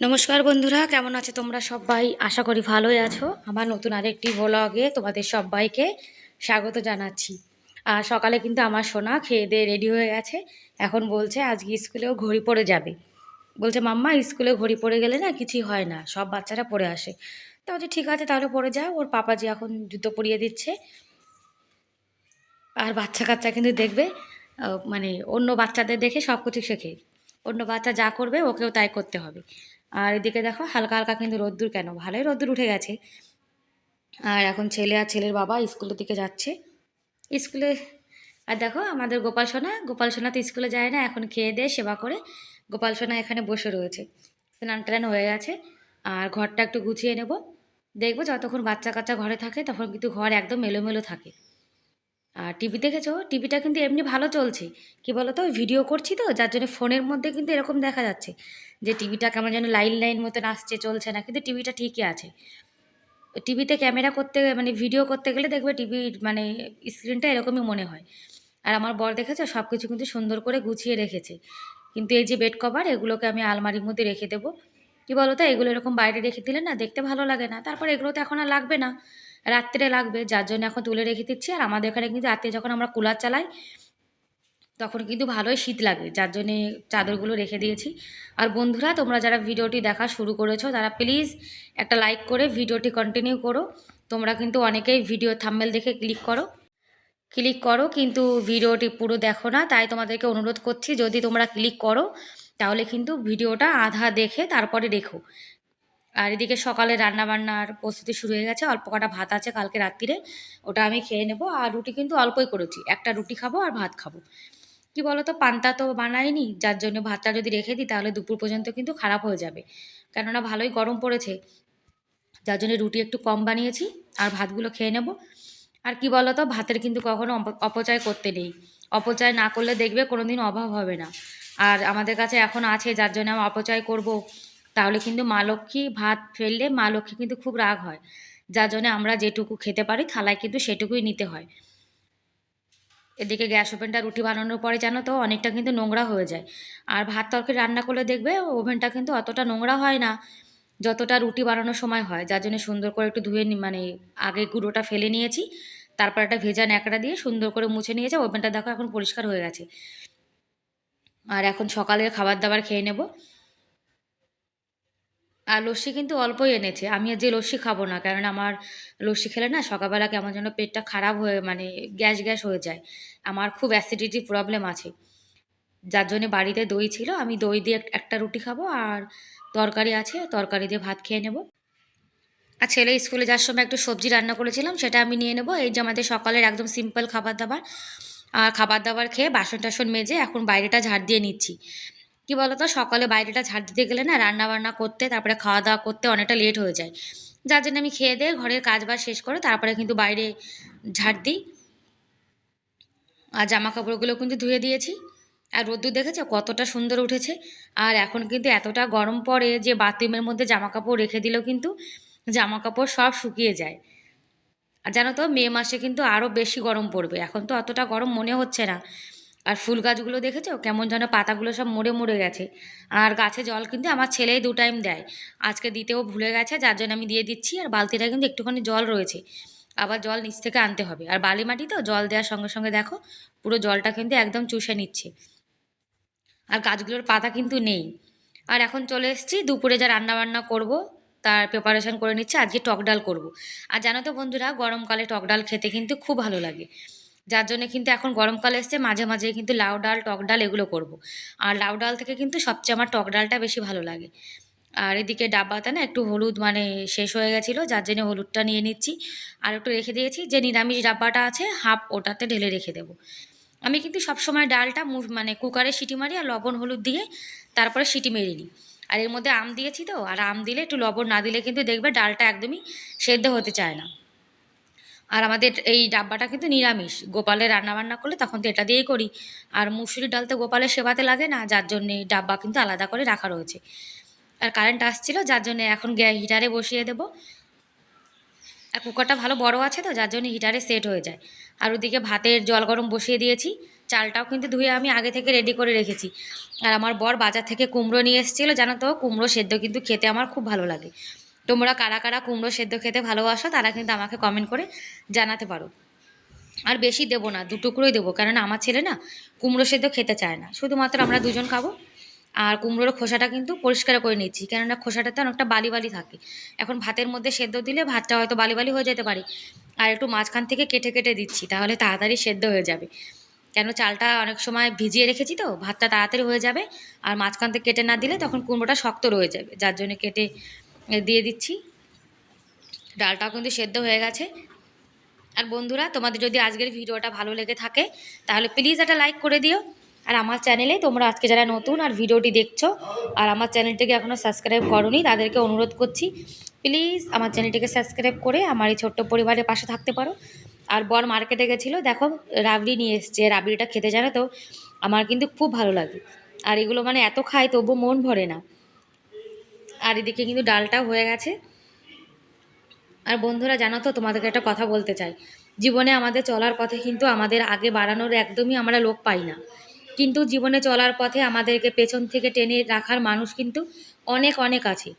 নমস্কার বন্ধুরা, কেমন আছো তোমরা সবাই? আশা করি ভালোই আছো। আমার নতুন আরেকটি ব্লগে তোমাদের সবাইকে স্বাগত জানাচ্ছি। আর সকালে কিন্তু আমার সোনা খেয়ে দিয়ে রেডি হয়ে গেছে। এখন বলছে আজকে স্কুলেও ঘড়ি পড়ে যাবে। বলছে, মাম্মা, স্কুলে ঘড়ি পড়ে গেলে না কিছুই হয় না, সব বাচ্চারা পড়ে আসে। তো বলছে, ঠিক আছে, তাহলে পড়ে যাও। ওর পাপাজি এখন জুতো পরিয়ে দিচ্ছে, আর বাচ্চা কাচ্চা কিন্তু দেখবে মানে অন্য বাচ্চাদের দেখে সব কিছু শেখে। অন্য বাচ্চা যা করবে, ওকেও তাই করতে হবে। আর এদিকে দেখো হালকা হালকা কিন্তু রোদ্দুর কেন? ভালোই রোদ্দুর উঠে গেছে। আর এখন ছেলে আর ছেলের বাবা স্কুলের দিকে যাচ্ছে। স্কুলে, আর দেখো আমাদের গোপাল সোনা গোপাল সোনা তো স্কুলে যায় না, এখন খেয়ে দিয়ে সেবা করে গোপাল সোনা এখানে বসে রয়েছে। স্নান টান হয়ে গেছে, আর ঘরটা একটু গুছিয়ে নেব। দেখব যতক্ষণ বাচ্চা কাচ্চা ঘরে থাকে তখন কিন্তু ঘর একদম এলোমেলো থাকে। আর টিভি দেখেছ? টিভিটা কিন্তু এমনি ভালো চলছে। কি বলো তো ভিডিও করছি তো, যার জন্য ফোনের মধ্যে কিন্তু এরকম দেখা যাচ্ছে যে টিভিটা কেমন যেন লাইন লাইন মতন আসছে, চলছে না, কিন্তু টিভিটা ঠিকই আছে। টিভিতে ক্যামেরা করতে মানে ভিডিও করতে গেলে দেখবে টিভি মানে স্ক্রিনটা এরকমই মনে হয়। আর আমার বর দেখেছ? সব কিছু কিন্তু সুন্দর করে গুছিয়ে রেখেছে। কিন্তু এই যে বেড কভার এগুলোকে আমি আলমারির মধ্যে রেখে দেবো। কি বলো তো এগুলো এরকম বাইরে রেখে দিলে না দেখতে ভালো লাগে না। তারপর এগুলো তো এখন আর লাগবে না, রাত্রে লাগবে। যার জন্য এখন তুলে রেখে দিচ্ছি। আর আমাদের এখানে কিন্তু রাত্রে যখন আমরা কুলার চালাই, তখন কিন্তু ভালোই শীত লাগে। যার জন্যে চাদরগুলো রেখে দিয়েছি। আর বন্ধুরা, তোমরা যারা ভিডিওটি দেখা শুরু করেছ, তারা প্লিজ একটা লাইক করে ভিডিওটি কন্টিনিউ করো। তোমরা কিন্তু অনেকেই ভিডিও থাম্বেল দেখে ক্লিক করো। ক্লিক করো, কিন্তু ভিডিওটি পুরো দেখো না। তাই তোমাদেরকে অনুরোধ করছি, যদি তোমরা ক্লিক করো তাহলে কিন্তু ভিডিওটা আধা দেখে তারপরে রেখো। আর এদিকে সকালে রান্নাবান্নার প্রস্তুতি শুরু হয়ে গেছে, অল্প কটা ভাত আছে কালকে রাত্রিরে, ওটা আমি খেয়ে নেব। আর রুটি কিন্তু অল্পই করেছি, একটা রুটি খাব আর ভাত খাব। কি বলো তো পান্তা তো বানাইনি, যার জন্য ভাতটা যদি রেখে দিই তাহলে দুপুর পর্যন্ত কিন্তু খারাপ হয়ে যাবে। কেননা ভালোই গরম পড়েছে, যার জন্য রুটি একটু কম বানিয়েছি আর ভাতগুলো খেয়ে নেব। আর কি বলো তো ভাতের কিন্তু কখনো অপ- অপচয় করতে নেই। অপচয় না করলে দেখবে কোনো দিন অভাব হবে না। আর আমাদের কাছে এখন আছে, যার জন্য আমি অপচয় করব। তাহলে কিন্তু মা লক্ষ্মী ভাত ফেললে মা লক্ষ্মী কিন্তু খুব রাগ হয়। যার জন্য আমরা যেটুকু খেতে পারি, থালায় কিন্তু সেটুকুই নিতে হয়। এদিকে গ্যাস ওভেনটা রুটি বানানোর পরে জানো তো, অনেকটা কিন্তু নোংরা হয়ে যায়। আর ভাত তরকারি রান্না করলে দেখবে ওভেনটা কিন্তু অতটা নোংরা হয় না, যতটা রুটি বানানোর সময় হয়। যার জন্য সুন্দর করে একটু ধুয়ে মানে আগে গুঁড়োটা ফেলে নিয়েছি, তারপর একটা ভেজা ন্যাকড়া দিয়ে সুন্দর করে মুছে নিয়েছে। ওভেনটা দেখো এখন পরিষ্কার হয়ে গেছে। আর এখন সকালের খাবার দাবার খেয়ে নেব। আর লস্যি কিন্তু অল্পই এনেছে। আমি যে লস্যি খাব না কারণ আমার লস্যি খেলে না সকালবেলা কেমন যেন পেটটা খারাপ হয়ে মানে গ্যাস গ্যাস হয়ে যায়। আমার খুব অ্যাসিডিটি প্রবলেম আছে। যার জন্য বাড়িতে দই ছিল, আমি দই দিয়ে একটা রুটি খাব আর তরকারি আছে, তরকারি দিয়ে ভাত খেয়ে নেব। আর ছেলে স্কুলে যাওয়ার সময় একটু সবজি রান্না করেছিলাম, সেটা আমি নিয়ে নেব। এই যে আমাদের সকালের একদম সিম্পল খাবার দাবার আর খাবার দাবার খেয়ে বাসন টাসন মেজে এখন বাইরেটা ঝাড় দিয়ে নিচ্ছি। কি বলতো? সকালে বাইরেটা ঝাড় দিতে গেলে না রান্না বান্না করতে, তারপরে খাওয়া দাওয়া করতে অনেকটা লেট হয়ে যায়। যার জন্য আমি খেয়ে দিয়ে ঘরের কাজ বাজ শেষ করে তারপরে কিন্তু বাইরে ঝাড় দিই। আর জামা কাপড়গুলো কিন্তু ধুয়ে দিয়েছি। আর রোদ্দুর দেখেছ? কতটা সুন্দর উঠেছে। আর এখন কিন্তু এতটা গরম পড়ে যে বাথরুমের মধ্যে জামা কাপড় রেখে দিলেও কিন্তু জামা কাপড় সব শুকিয়ে যায়। আর জানো তো, মে মাসে কিন্তু আরও বেশি গরম পড়বে। এখন তো অতটা গরম মনে হচ্ছে না। আর ফুল গাছগুলো দেখেছ? কেমন যেন পাতাগুলো সব মরে মরে গেছে। আর গাছে জল কিন্তু আমার ছেলেই দু টাইম দেয়। আজকে দিতেও ভুলে গেছে, যার জন্য আমি দিয়ে দিচ্ছি। আর বালতিটা কিন্তু একটুখানি জল রয়েছে। আবার জল নিচ থেকে আনতে হবে। আর বালি মাটি তো, জল দেওয়ার সঙ্গে সঙ্গে দেখো, পুরো জলটা কিন্তু একদম চুষে নিচ্ছে। আর গাছগুলোর পাতা কিন্তু নেই। আর এখন চলে এসেছি, দুপুরে যা রান্না বান্না করব তার প্রিপারেশন করে নিচ্ছি, আজকে টক ডাল করব। আর জানো তো বন্ধুরা গরমকালে টক ডাল খেতে কিন্তু খুব ভালো লাগে। যার জন্য কিন্তু এখন গরমকাল এসছে, মাঝে মাঝে কিন্তু লাউ ডাল, টক ডাল এগুলো করব। আর লাউ ডাল থেকে কিন্তু সবচেয়ে আমার টক ডালটা বেশি ভালো লাগে। আর এদিকে ডাব্বাতে না একটু হলুদ মানে শেষ হয়ে গেছিল, যার জন্য হলুদটা নিয়ে নিচ্ছি। আর একটু রেখে দিয়েছি, যে নিরামিষ ডাব্বাটা আছে, হাফ ওটাতে ঢেলে রেখে দেবো। আমি কিন্তু সবসময় ডালটা মানে কুকারে সিটি মারি আর লবণ হলুদ দিয়ে তারপরে সিটি মেরে নিই। আর এর মধ্যে আম দিয়েছি তো, আর আম দিলে একটু লবণ না দিলে কিন্তু দেখবে ডালটা একদমই সেদ্ধ হতে চায় না। আর আমাদের এই ডাব্বাটা কিন্তু নিরামিষ, গোপালের রান্না বান্না করলে তখন তো এটা দিয়েই করি। আর মুসুরির ডাল তো গোপালের সেবাতে লাগে না, যার জন্যে ডাব্বা কিন্তু আলাদা করে রাখা রয়েছে। আর কারেন্ট আসছিল, যার জন্য এখন হিটারে বসিয়ে দেবো। আর কুকারটা ভালো বড় আছে তো, যার জন্য হিটারে সেট হয়ে যায়। আর ওদিকে ভাতের জল গরম বসিয়ে দিয়েছি। চালটাও কিন্তু ধুয়ে আমি আগে থেকে রেডি করে রেখেছি। আর আমার বর বাজার থেকে কুমড়ো নিয়ে এসেছিল, জানো তো? কুমড়ো সেদ্ধ কিন্তু খেতে আমার খুব ভালো লাগে। তোমরা কারা কারা কুমড়ো সেদ্ধ খেতে ভালোবাসো, তারা কিন্তু আমাকে কমেন্ট করে জানাতে পারো। আর বেশি দেবো না দুটুকরোই দেবো, কারণ আমার ছেলে না কুমড়ো সেদ্ধ খেতে চায় না। শুধুমাত্র আমরা দুজন খাব, আর কুমড়োর খোসাটা কিন্তু পরিষ্কার করে নিচ্ছি, কেননা খোসাটাতে অনেকটা বালি বালি থাকে। এখন ভাতের মধ্যে সেদ্ধ দিলে ভাতটা হয়তো বালি বালি হয়ে যেতে পারে। আর একটু মাঝখান থেকে কেটে কেটে দিচ্ছি, তাহলে তাড়াতাড়ি সেদ্ধ হয়ে যাবে। কেন চালটা অনেক সময় ভিজিয়ে রেখেছি তো, ভাতটা তাড়াতাড়ি হয়ে যাবে আর মাঝখান থেকে কেটে না দিলে তখন কুমড়োটা শক্ত রয়ে যাবে, যার জন্য কেটে দিয়ে দিচ্ছি। ডালটাও কিন্তু সেদ্ধ হয়ে গেছে। আর বন্ধুরা, তোমাদের যদি আজকের ভিডিওটা ভালো লেগে থাকে, তাহলে প্লিজ একটা লাইক করে দিও। আর আমার চ্যানেলে তোমরা আজকে যারা নতুন আর ভিডিওটি দেখছ, আর আমার চ্যানেলটিকে এখনও সাবস্ক্রাইব করনি, তাদেরকে অনুরোধ করছি প্লিজ আমার চ্যানেলটিকে সাবস্ক্রাইব করে আমার এই ছোট্ট পরিবারের পাশে থাকতে পারো। আর বর মার্কেটে গেছিল, দেখো, রাবড়ি নিয়ে এসছে, রাবড়িটা খেতে জানো তো, আমার কিন্তু খুব ভালো লাগে। আর এগুলো মানে এত খাই তবু মন ভরে না। আর এদিকে কিন্তু ডালটাও হয়ে গেছে। আর বন্ধুরা, জানো তো, তোমাদেরকে একটা কথা বলতে চাই। জীবনে আমাদের চলার পথে কিন্তু আমাদের আগে বাড়ানোর একদমই আমরা লোক পাই না। কিন্তু জীবনে চলার পথে আমাদেরকে পেছন থেকে টেনে রাখার মানুষ কিন্তু অনেক অনেক আছে।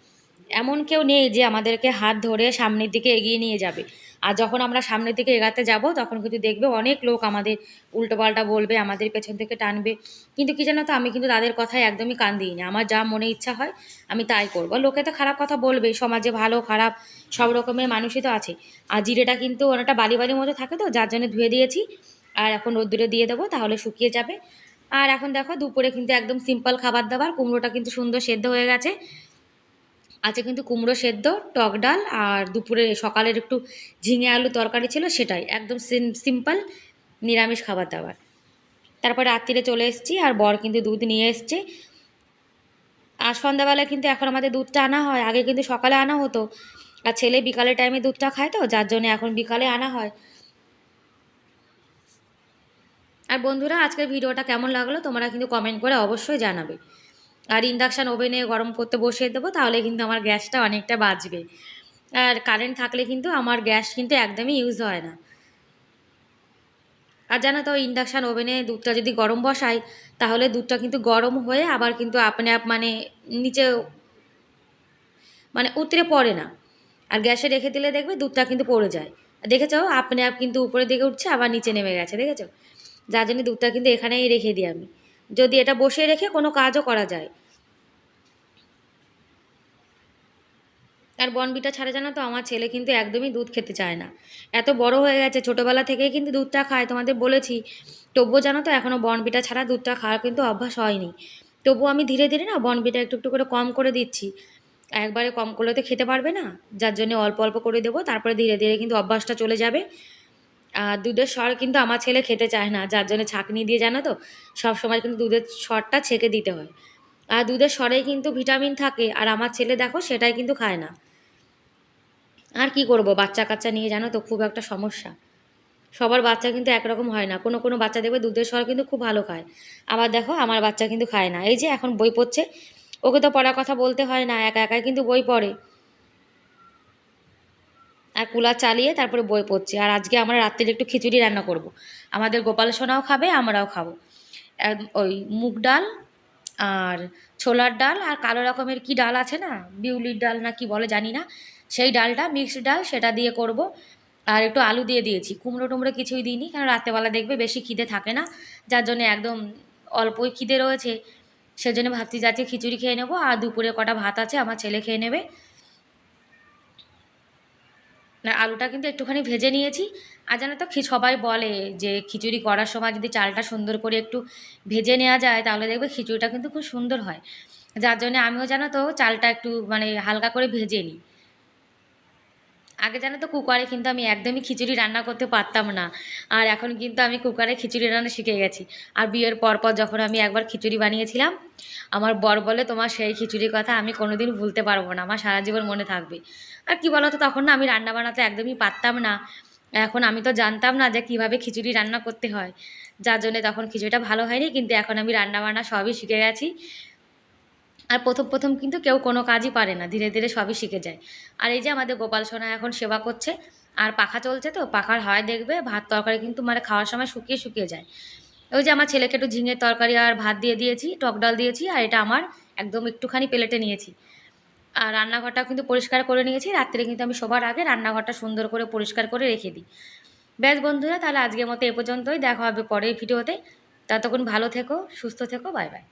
এমন কেউ নেই যে আমাদেরকে হাত ধরে সামনের দিকে এগিয়ে নিয়ে যাবে। আর যখন আমরা সামনের দিকে এগাতে যাব, তখন কিন্তু দেখবে অনেক লোক আমাদের উল্টোপাল্টা বলবে, আমাদের পেছন থেকে টানবে। কিন্তু কি জানো তো, আমি কিন্তু তাদের কথায় একদমই কান দিই না আমার যা মনে ইচ্ছা হয়, আমি তাই করব। লোকে তো খারাপ কথা বলবেই, সমাজে ভালো, খারাপ, সব রকমের মানুষই তো আছে। আর জিরেটা কিন্তু অনেকটা বালি বালির মতো থাকে তো, যার জন্য ধুয়ে দিয়েছি। আর এখন রোদ্দুরে দিয়ে দেবো, তাহলে শুকিয়ে যাবে। আর এখন দেখো, দুপুরে কিন্তু একদম সিম্পল খাবার দাবার, কুমড়োটা কিন্তু সুন্দর সেদ্ধ হয়ে গেছে। আছে কিন্তু কুমড়ো সেদ্ধ, টক ডাল আর দুপুরে সকালের একটু ঝিঙে আলু তরকারি ছিল সেটাই, একদম সিম্পল নিরামিষ খাবার দাবার। তারপরে রাত্রিরে চলে এসেছি আর বর কিন্তু দুধ নিয়ে এসছে। আর সন্ধ্যাবেলায় কিন্তু এখন আমাদের দুধটা আনা হয়, আগে কিন্তু সকালে আনা হতো। আর ছেলে বিকালের টাইমে দুধটা খায় তো, যার জন্য এখন বিকালে আনা হয়। আর বন্ধুরা, আজকের ভিডিওটা কেমন লাগল তোমরা কিন্তু কমেন্ট করে অবশ্যই জানাবে। আর ইন্ডাকশান ওভেনে গরম করতে বসিয়ে দেবো, তাহলে কিন্তু আমার গ্যাসটা অনেকটা বাঁচবে আর কারেন্ট থাকলে কিন্তু আমার গ্যাস কিন্তু একদমই ইউজ হয় না। আর জানো তো ইন্ডাকশান ওভেনে দুধটা যদি গরম বসাই, তাহলে দুধটা কিন্তু গরম হয়ে আবার কিন্তু আপনি আপ মানে নিচে মানে উতরে পড়ে না। আর গ্যাসে রেখে দিলে দেখবে দুধটা কিন্তু পড়ে যায়। দেখেছ? আপনি আপ কিন্তু উপরের দিকে উঠছে, আবার নিচে নেমে গেছে, দেখেছ? যার জন্য দুধটা কিন্তু এখানেই রেখে দিই আমি। যদি এটা বসে রেখে কোনো কাজও করা যায়। আর বনবিটা ছাড়া জানো তো, আমার ছেলে কিন্তু একদমই দুধ খেতে চায় না। এত বড় হয়ে গেছে, ছোটোবেলা থেকেই কিন্তু দুধটা খায়। তোমাদের বলেছি, তবুও জানো তো এখনও বনবিটা ছাড়া দুধটা খাওয়ার কিন্তু অভ্যাস হয়নি। তবুও আমি ধীরে ধীরে না, বনবিটা একটু একটু করে কম করে দিচ্ছি। একবারে কম করলে তো খেতে পারবে না, যার জন্য অল্প অল্প করে দেবো, তারপরে ধীরে ধীরে কিন্তু অভ্যাসটা চলে যাবে। দুধের স্বর কিন্তু আমার ছেলে খেতে চায় না, যার জন্য ছাঁকনি দিয়ে জানো তো? সব সময় কিন্তু দুধের স্বরটা ছেঁকে দিতে হয়। আর দুধের স্বরেই কিন্তু ভিটামিন থাকে, আর আমার ছেলে দেখো সেটাই কিন্তু খায় না। আর কি করব, বাচ্চা কাচ্চা নিয়ে জানো তো খুব একটা সমস্যা। সবার বাচ্চা কিন্তু একরকম হয় না, কোনো কোনো বাচ্চা দেখবে দুধের স্বর কিন্তু খুব ভালো খায়। আবার দেখো আমার বাচ্চা কিন্তু খায় না। এই যে এখন বই পড়ছে, ওকে তো পড়ার কথা বলতে হয় না, একা একাই কিন্তু বই পড়ে। আর কুলা চালিয়ে তারপরে বই পড়ছে। আর আজকে আমরা রাত্রিরে একটু খিচুড়ি রান্না করব। আমাদের গোপাল সোনাও খাবে, আমরাও খাব। ওই মুগ ডাল আর ছোলার ডাল আর কালো রকমের কি ডাল আছে না? বিউলির ডাল না কি বলে জানি না। সেই ডালটা, মিক্সড ডাল, সেটা দিয়ে করব। আর একটু আলু দিয়ে দিয়েছি। কুমড়ো টুমড়ো কিছুই দিইনি, কারণ রাত্রেবেলা দেখবে বেশি খিদে থাকে না। যার জন্য একদম অল্পই খিদে রয়েছে। সেজন্য ভাবছি যাচ্ছি খিচুড়ি খেয়ে নেব। আর দুপুরে কটা ভাত আছে, আমার ছেলে খেয়ে নেবে। না, আলুটা কিন্তু একটুখানি ভেজে নিয়েছি। আর জানো তো সবাই বলে যে খিচুড়ি করার সময় যদি চালটা সুন্দর করে একটু ভেজে নেওয়া যায়, তাহলে দেখবে খিচুড়িটা কিন্তু খুব সুন্দর হয়। যার জন্য আমিও জানো তো, চালটা একটু মানে হালকা করে ভেজে নিই। আগে জানো তো কুকারে কিন্তু আমি একদমই খিচুড়ি রান্না করতে পারতাম না। আর এখন কিন্তু আমি কুকারে খিচুড়ি রান্না শিখে গেছি। আর বিয়ের পর পর যখন আমি একবার খিচুড়ি বানিয়েছিলাম, আমার বর বলে, তোমার সেই খিচুড়ির কথা আমি কোনোদিন ভুলতে পারব না। আমার সারা জীবন মনে থাকবে। আর কি বলতো, তখন না আমি রান্না বানাতে একদমই পারতাম না। এখন আমি তো জানতাম না যে কীভাবে খিচুড়ি রান্না করতে হয়। যার জন্যে তখন খিচুড়িটা ভালো হয়নি, কিন্তু এখন আমি রান্না বান্না সবই শিখে গেছি। আর প্রথম প্রথম কিন্তু কেউ কোনো কাজই পারে না, ধীরে ধীরে সবই শিখে যায়। আর এই যে আমাদের গোপাল সোনা এখন সেবা করছে, আর পাখা চলছে তো, পাখার হয় দেখবে ভাত তরকারি কিন্তু মানে খাওয়ার সময় শুকিয়ে শুকিয়ে যায়। ওই যে আমার ছেলেকে একটু ঝিঙের তরকারি আর ভাত দিয়ে দিয়েছি, টক ডাল দিয়েছি, আর এটা আমার একদম একটুখানি প্লেটে নিয়েছি। আর রান্নাঘরটাও কিন্তু পরিষ্কার করে নিয়েছি, রাত্রে কিন্তু আমি সবার আগে রান্নাঘরটা সুন্দর করে পরিষ্কার করে রেখে দিই। ব্যাস বন্ধুরা, তাহলে আজকের মতো এ পর্যন্তই, দেখা হবে পরের ভিডিওতে। ততক্ষণ ভালো থেকো, সুস্থ থেকো, বাই বাই।